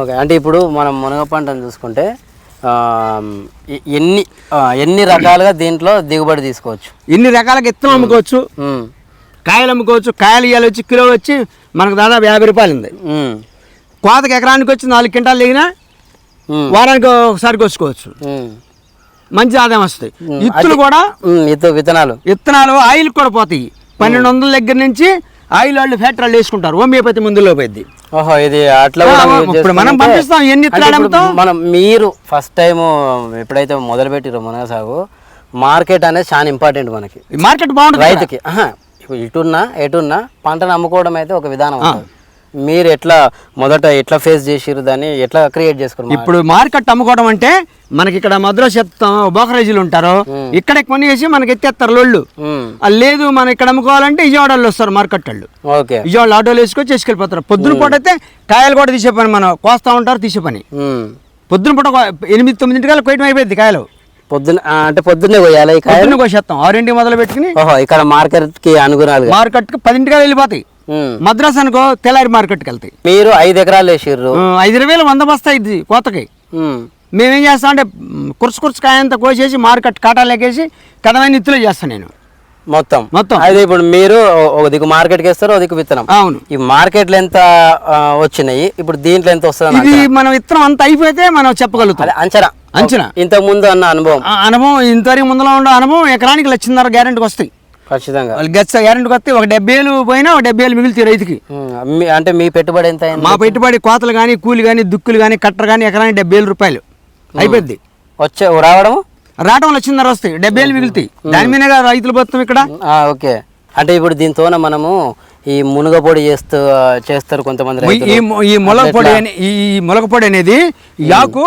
Okay అంటే ఇప్పుడు మనం మునగ పంటను చూసుకుంటే ఎన్ని ఎన్ని రకాలుగా దీంట్లో దిగుబడి తీసుకోవచ్చు? ఇన్ని రకాల ఇత్తనం అమ్ముకోవచ్చు? కాయలు అమ్ముకోవచ్చు కాయలు ఇయ్యాలి వచ్చి కిలో వచ్చి మనకు దాదాపు యాభై రూపాయలు ఉంది కోతకి ఎకరానికి వచ్చి నాలుగు క్వింటాలు దిగినా వారానికి ఒకసారి కోసుకోవచ్చు. మంచి ఆదాయం వస్తాయి ఇత్తులు కూడా విత్తనాలు. విత్తనాలు ఆయిల్ కూడా పోతాయి. పన్నెండు వందల దగ్గర నుంచి ఆయిల్ వాళ్ళు ఫ్యాక్టరీ వాళ్ళు వేసుకుంటారు. హోమియోపతి మందులో పోయింది ఓహో ఇది అట్లా ఇప్పుడు మనం పంపిస్తాం, ఎన్ని? మనం మీరు ఫస్ట్ టైం ఎప్పుడైతే మొదలు పెట్టిరో మునగ సాగు మార్కెట్ అనేది చాలా ఇంపార్టెంట్ మనకి మార్కెట్ బాగుంటుంది. రైతుకి ఇటున్నా ఎటున్నా పంటను అమ్ముకోవడం అయితే ఒక విధానం మీరు ఎట్లా మొదట ఎట్లా ఫేస్ చేసిరు దాన్ని ఎట్లా క్రియేట్ చేసుకున్నారు? ఇప్పుడు మార్కెట్ అమ్ముకోవడం అంటే మనకి ఇక్కడ మద్రాసు చెప్తాం బోకరేజీలు ఉంటారు. ఇక్కడే కొనేసి మనకి ఎత్తేస్తారు లోళ్ళు లేదు మనం ఇక్కడ అమ్ముకోవాలంటే విజయవాడలో వస్తారు మార్కెట్ వాళ్ళు. ఓకే. విజయవాడ ఆటోలు వేసుకొని చేసుకెళ్ళిపోతారు పొద్దున పూట అయితే కాయలు కూడా తీసే పని మనం కోస్తా ఉంటారు తీసే పని. పొద్దున పూట కో- ఎనిమిది తొమ్మిదింటికల్లా కొయ్యడం అయిపోయింది కాయలు. పొద్దున్న ఆ, అంటే పొద్దున్నే పోయాలి ఈ కాయలు? పొద్దున కోసేస్తాం ఆరింటికి మొదలు పెట్టుకుని ఓహో ఇక్కడ మార్కెట్కి అనుగుణాలుగా. మార్కెట్కి పదింటికల్లా వెళ్ళిపోతాయి. ఉమ్. మద్రాసు అనుకో తెల్లారి మార్కెట్కి వెళ్తాయి. మీరు ఐదు ఎకరాలు వేసిర్రు. ఐదు వేలు వంద బస్తాయి కోతకి. మేమేం. చేస్తాం అంటే మ్, కుర్చు కుర్చు కాయంతా కోసేసి మార్కెట్ కాటాలు ఎక్కేసి కథమైన ఇత్తులో చేస్తాను నేను. మొత్తం. మొత్తం. అయితే ఇప్పుడు మీరు ఒక దిక్కు మార్కెట్కి వేస్తారు ఒక దిక్కు విత్తనం. అవును. ఈ మార్కెట్లో ఎంత వచ్చినాయి ఇప్పుడు దీంట్లో ఎంత వస్తుంది ఇది మనం విత్తనం అంత అయిపోతే మనం చెప్పగలుగుతాం. అదే అంచనా. అంచనా. ఇంతకు ముందు అన్న అనుభవం. అనుభవం ఇంతవరకు ముందులో ఉండే అనుభవం ఎకరానికి లక్షన్నర గ్యారెంటీకి వస్తాయి. ఖచ్చితంగా. వాళ్ళు గచ్చ గ్యారెంటీకి వస్తే ఒక డెబ్బై ఏళ్ళు పోయినా ఒక డెబ్బై ఏళ్ళు మిగులుతాయి రైతుకి అంటే మీ పెట్టుబడి ఎంత మా పెట్టుబడి కోతలు కానీ కూలి కానీ దుక్కులు కానీ కట్టర్ కానీ ఎకరానికి డెబ్బై వేలు రూపాయలు అయిపోద్ది. వచ్చే రావడము? రావటం లక్షన్నర వస్తాయి. డెబ్బై ఏళ్ళు మిగులుతాయి. దాని మీదగా రైతులు పోతాం ఇక్కడ. ఓకే. అంటే ఇప్పుడు దీంతోనే మనము ఈ మునుగ పొడి చేస్తూ చేస్తారు కొంతమంది ఈ- మొలక పొడి ఈ మొలక పొడి అనేది ఆకు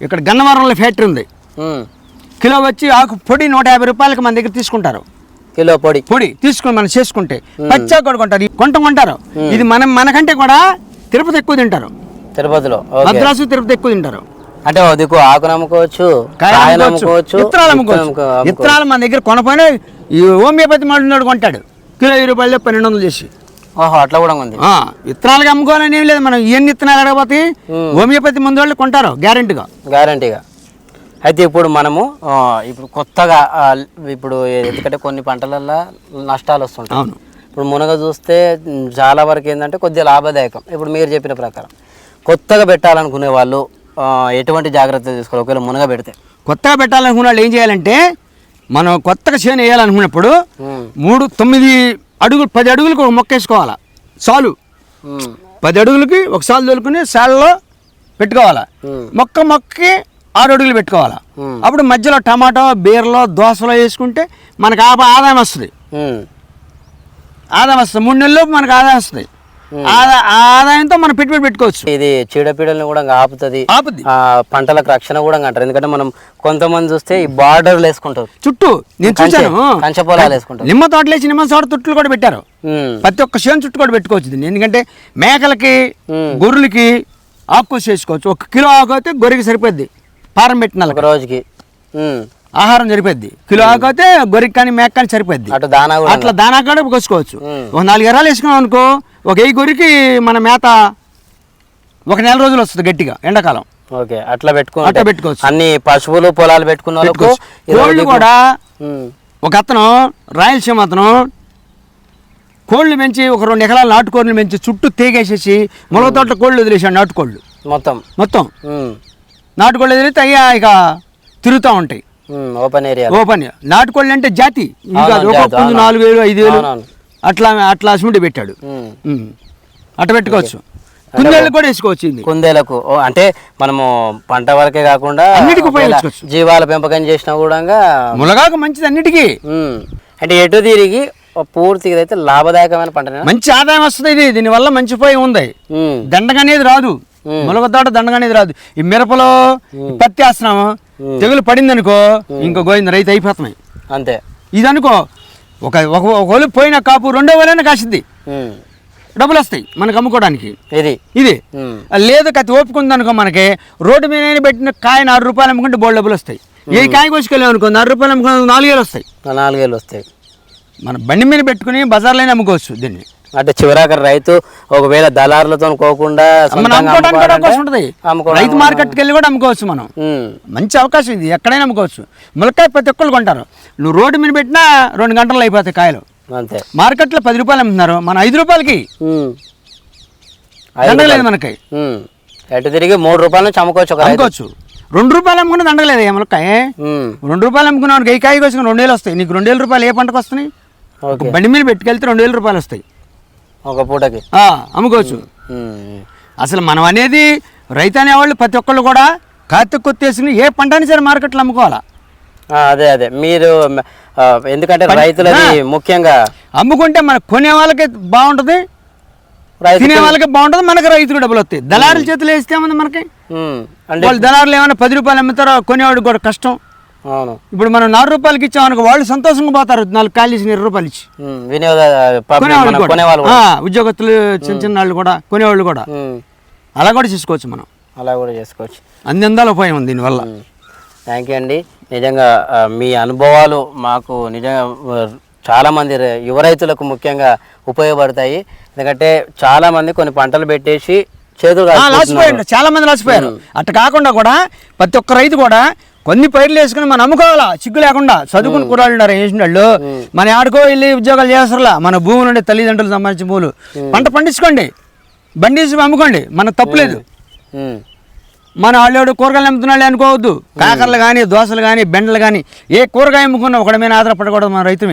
ఇక్కడ గన్నవరంలో ఫ్యాక్టరీ ఉంది. కిలో వచ్చి ఆకు పొడి నూట యాభై రూపాయలకి మన దగ్గర తీసుకుంటారు. కిలో పొడి. పొడి తీసుకుని మనం చేసుకుంటే పచ్చా కూడా కొంటారు. ఈ కొంట కొంటారు. ఇది మనం మనకంటే కూడా తిరుపతి ఎక్కువ తింటారు. తిరుపతిలో మద్రాసు తిరుపతి ఎక్కువ తింటారు. అంటే దిక్కు ఆకు నమ్ముకోవచ్చు ఇత్తనాలు అమ్ముకోవచ్చు. ఇత్తనాలు మన దగ్గర కొనపోయినా ఈ హోమియోపతి మాడినాడు కొంటాడు. కిలో ఇరవై రూపాయలు పన్నెండు వందలు చేసి. ఓహో అట్లా కూడా ఉంది. ఆ, విత్తనాలుగా అమ్ముకోవాలని ఏం లేదు. మనం ఎన్ని విత్తనాలు అడగపోతే హోమియోపతి ముందు వాళ్ళు కొంటారు గ్యారెంటీగా. గ్యారంటీగా. అయితే ఇప్పుడు మనము ఇప్పుడు కొత్తగా ఇప్పుడు ఎందుకంటే కొన్ని పంటలల్లో నష్టాలు వస్తుంటాయి. అవును. ఇప్పుడు మునగ చూస్తే చాలా వరకు ఏంటంటే కొద్దిగా లాభదాయకం. ఇప్పుడు మీరు చెప్పిన ప్రకారం కొత్తగా పెట్టాలనుకునే వాళ్ళు ఎటువంటి జాగ్రత్తలు తీసుకోవాలి? ఒకవేళ మునగ పెడితే. కొత్తగా పెట్టాలనుకున్న వాళ్ళు ఏం చేయాలంటే మనం కొత్తగా చేను వేయాలనుకున్నప్పుడు మూడు తొమ్మిది అడుగులు పది అడుగులకు ఒక మొక్క వేసుకోవాలా? సాలు. ఉమ్, పది అడుగులకి ఒక సాలు తోలుకుని సాలలో పెట్టుకోవాలా? మొక్క మొక్కకి ఆరు అడుగులు పెట్టుకోవాలా అప్పుడు మధ్యలో టమాటో బీరలో దోసలో వేసుకుంటే మనకు ఆ ఆదాయం వస్తుంది. ఆదాయం వస్తుంది. మూడు నెలల్లో మనకు ఆదాయం వస్తుంది. ఆదాయంతో మనం పెట్టుబడి పెట్టుకోవచ్చు. ఇది చీడపీడల్ని కూడా ఆపుతుంది. ఆపుద్ది. ఆ, పంటలకు రక్షణ కూడా అంటారు. ఎందుకంటే మనం కొంతమంది చూస్తే ఈ బార్డర్లు వేసుకుంటారు. చుట్టూ నేను చూశాను. కంచె పొలాలు వేసుకుంటారు. నిమ్మ తోటలు వేసి నిమ్మ తోట తుట్లు కూడా పెట్టారు. ప్రతి ఒక్క చేను చుట్టూ కూడా పెట్టుకోవచ్చు దీన్ని. ఎందుకంటే మేకలకి. గొర్రెలకి ఆకుకోసి వేసుకోవచ్చు. ఒక కిలో ఆకు అయితే గొర్రెకి సరిపోద్ది. పారం పెట్టిన ఒక రోజుకి. ఆహారం సరిపోద్ది. కిలో ఆకు అయితే గొర్రెకి కానీ మేక కానీ సరిపోద్ది. అటు దానా అట్లా దానా కూడా కోసుకోవచ్చు. ఒక నాలుగు ఎకరాలు వేసుకున్నాం అనుకో ఒక వెయ్యి గొర్రెకి మన మేత ఒక నెల రోజులు వస్తుంది గట్టిగా ఎండాకాలం. ఓకే అట్లా పెట్టుకుంటే అట్లా పెట్టుకోవచ్చు. అన్ని పశువులు పొలాలు పెట్టుకున్న కోళ్ళు కూడా ఒక అతను రాయలసీమ అతను కోళ్ళు పెంచి ఒక రెండు ఎకరాలు నాటుకోళ్ళు పెంచి చుట్టూ తీగేసేసి మొలక తోట కోళ్ళు వదిలేసాడు నాటుకోళ్ళు. మొత్తం. మొత్తం. నాటుకోళ్ళు వదిలితే అయ్యా ఇక తిరుగుతూ ఉంటాయి. Open area. ఓపెన్ నాటుకోళ్ళు అంటే జాతి. ఇవి కాదు అవునవును, ఒక్కొక్క జాతి, పుంజు అవునవును. నాలుగు వేలు ఐదు వేలు. అట్లా అట్లా సిమెంట్ పెట్టాడు. అట్లా పెట్టుకోవచ్చు. కుందేళ్ళు కూడా వేసుకోవచ్చు కుందేలకు అంటే మనము పంట వరకే కాకుండా అన్నిటికీ ఉపయోగించుకోవచ్చు. జీవాల పెంపకం చేసినా కూడా మునగాకు మంచిది అన్నిటికీ. అంటే ఎటు తిరిగి పూర్తిగా అయితే లాభదాయకమైన పంటనే మంచి ఆదాయం వస్తుంది ఇది. దీనివల్ల మంచి పోయి ఉంది. దండగ అనేది రాదు. ములగ తోట దండగ అనేది రాదు. ఈ మిరపలో పత్తి వేస్తున్నాము తెగులు పడింది అనుకో ఇంకో గోయింది రైతు అయిపోతున్నాయి. అంతే. ఇది అనుకో ఒక ఒక ఒలి పోయిన కాపు రెండో వేలైనా కాసిద్ది డబ్బులు వస్తాయి మనకు అమ్ముకోవడానికి. ఇది. ఇది లేదు కత్తి ఓపిక ఉందనుకో మనకి రోడ్డు మీద పెట్టిన కాయ ఆరు రూపాయలు అమ్ముకుంటే బోల్ డబ్బులు వస్తాయి. ఏ కాయ కోసుకెళ్ళాం అనుకో ఆరు రూపాయలు అమ్ముకున్న నాలుగు వేలు వస్తాయి. నాలుగేళ్ళు వస్తాయి. మన బండి మీద పెట్టుకుని బజార్లోనే అమ్ముకోవచ్చు దీన్ని. అంటే చివరాకరి రైతు ఒకవేళ దళారులతో కోకుండా రైతు మార్కెట్కి వెళ్ళి కూడా అమ్ముకోవచ్చు మనం. మంచి అవకాశం ఇది. ఎక్కడైనా అమ్ముకోవచ్చు. ములక్కాయ ప్రతి ఒక్కళ్ళు కొంటారు. నువ్వు రోడ్డు మీద పెట్టినా రెండు గంటలు అయిపోతాయి కాయలు. అంతే. మార్కెట్లో పది రూపాయలు అమ్ముతున్నారు. మన ఐదు రూపాయలకి. దండగలేదు మనకి. ఎటు తిరిగి మూడు రూపాయల నుంచి అమ్ముకోవచ్చు అమ్ముకోవచ్చు. రెండు రూపాయలు అమ్ముకున్న దండగలేదు ఏ ములక్కాయ? రెండు రూపాయలు అమ్ముకున్నావు ఏ కాయకి వచ్చిన రెండు వేలు వస్తాయి. నీకు రెండు వేల రూపాయలు ఏ పంటకు వస్తున్నాయి? బండి మీద పెట్టుకెళ్తే రెండు వేల రూపాయలు వస్తాయి. ఒక పూటకి. అమ్ముకోవచ్చు. అసలు మనం అనేది రైతు అనేవాళ్ళు ప్రతి ఒక్కళ్ళు కూడా కార్తీక కొత్తేసుకుని ఏ పంట అయినా సరే మార్కెట్లో అమ్ముకోవాలా? అదే అదే. మీరు ఎందుకంటే రైతులది ముఖ్యంగా అమ్ముకుంటే మనకు కొనే వాళ్ళకి బాగుంటుంది తినే వాళ్ళకి బాగుంటుంది మనకి రైతుకు డబ్బులు వస్తాయి. దళారుల చేతులు వేస్తే మనకి? వాళ్ళు దళారులు ఏమైనా పది రూపాయలు అమ్ముతారో కొనేవాడికి కూడా కష్టం. అవును. ఇప్పుడు మనం నాలుగు రూపాయలకి ఇచ్చామనుకో వాళ్ళు సంతోషంగా పోతారు. నాలుగు ఇచ్చిన ఇరవై రూపాయలు ఇచ్చి. ఉద్యోగస్తులు చిన్న చిన్న వాళ్ళు కూడా కొనేవాళ్ళు కూడా. అలా కూడా చేసుకోవచ్చు మనం. అలా కూడా చేసుకోవచ్చు. అన్ని అందాల ఉపాయం ఉంది దీనివల్ల. థ్యాంక్ యూ అండి. నిజంగా మీ అనుభవాలు మాకు నిజంగా చాలామంది యువ రైతులకు ముఖ్యంగా ఉపయోగపడతాయి. ఎందుకంటే చాలామంది కొన్ని పంటలు పెట్టేసి చేతులు. లాసిపోయారు. చాలా మంది లాసిపోయారు. అట్ట కాకుండా కూడా ప్రతి ఒక్క రైతు కూడా కొన్ని పైర్లు వేసుకుని మనం అమ్ముకోవాలా? సిగ్గు లేకుండా చదువుకుని కుర్రాళ్ళు ఉన్నారు వేసిన వాళ్ళు మన ఆడుకో వెళ్ళి ఉద్యోగాలు చేస్తారులా? మన భూమి నుండి తల్లిదండ్రులు సంబంధించిన భూములు. పంట పండించుకోండి. బండిసి అమ్ముకోండి. మన తప్పులేదు మన వాళ్ళు కూరగాయలు అమ్ముతున్నాళ్ళు అనుకోవద్దు. కాకరలు కానీ దోసలు కానీ బెండలు కానీ ఏ కూరగాయ అమ్ముకున్నా ఒకటి మీద ఆధారపడకూడదు మన రైతుమే.